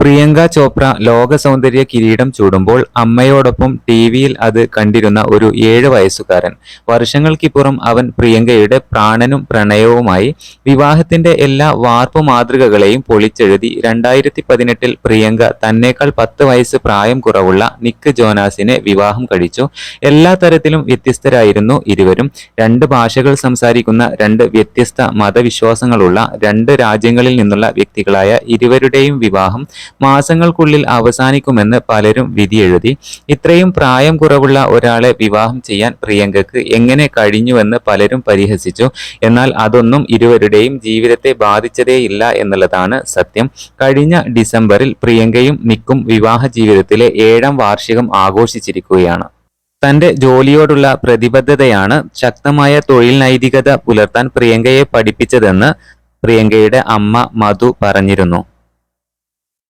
പ്രിയങ്ക ചോപ്ര ലോക സൗന്ദര്യ കിരീടം ചൂടുമ്പോൾ അമ്മയോടൊപ്പം ടി വിയിൽ അത് കണ്ടിരുന്ന ഒരു ഏഴ് വയസ്സുകാരൻ. വർഷങ്ങൾക്കിപ്പുറം അവൻ പ്രിയങ്കയുടെ പ്രാണനും പ്രണയവുമായി വിവാഹത്തിന്റെ എല്ലാ വാർപ്പ് മാതൃകകളെയും പൊളിച്ചെഴുതി രണ്ടായിരത്തി പതിനെട്ടിൽ പ്രിയങ്ക തന്നേക്കാൾ പത്ത് വയസ്സ് പ്രായം കുറവുള്ള നിക്ക് ജോനാസിനെ വിവാഹം കഴിച്ചു. എല്ലാ തരത്തിലും വ്യത്യസ്തരായിരുന്നു ഇരുവരും. രണ്ട് ഭാഷകൾ സംസാരിക്കുന്ന രണ്ട് വ്യത്യസ്ത മതവിശ്വാസങ്ങളുള്ള രണ്ട് രാജ്യങ്ങളിൽ നിന്നുള്ള വ്യക്തികളായ ഇരുവരുടെയും വിവാഹം മാസങ്ങൾക്കുള്ളിൽ അവസാനിക്കുമെന്ന് പലരും വിധിയെഴുതി ഇത്രയും പ്രായം കുറവുള്ള ഒരാളെ വിവാഹം ചെയ്യാൻ പ്രിയങ്കക്ക് എങ്ങനെ കഴിഞ്ഞുവെന്ന് പലരും പരിഹസിച്ചു. എന്നാൽ അതൊന്നും ഇരുവരുടെയും ജീവിതത്തെ ബാധിച്ചതേയില്ല എന്നുള്ളതാണ് സത്യം. കഴിഞ്ഞ ഡിസംബറിൽ പ്രിയങ്കയും നിക്കും വിവാഹ ജീവിതത്തിലെ ഏഴാം വാർഷികം ആഘോഷിച്ചിരിക്കുകയാണ്. തന്റെ ജോലിയോടുള്ള പ്രതിബദ്ധതയാണ് ശക്തമായ തൊഴിൽ നൈതികത പുലർത്താൻ പ്രിയങ്കയെ പഠിപ്പിച്ചതെന്ന് പ്രിയങ്കയുടെ അമ്മ മധു പറഞ്ഞിരുന്നു.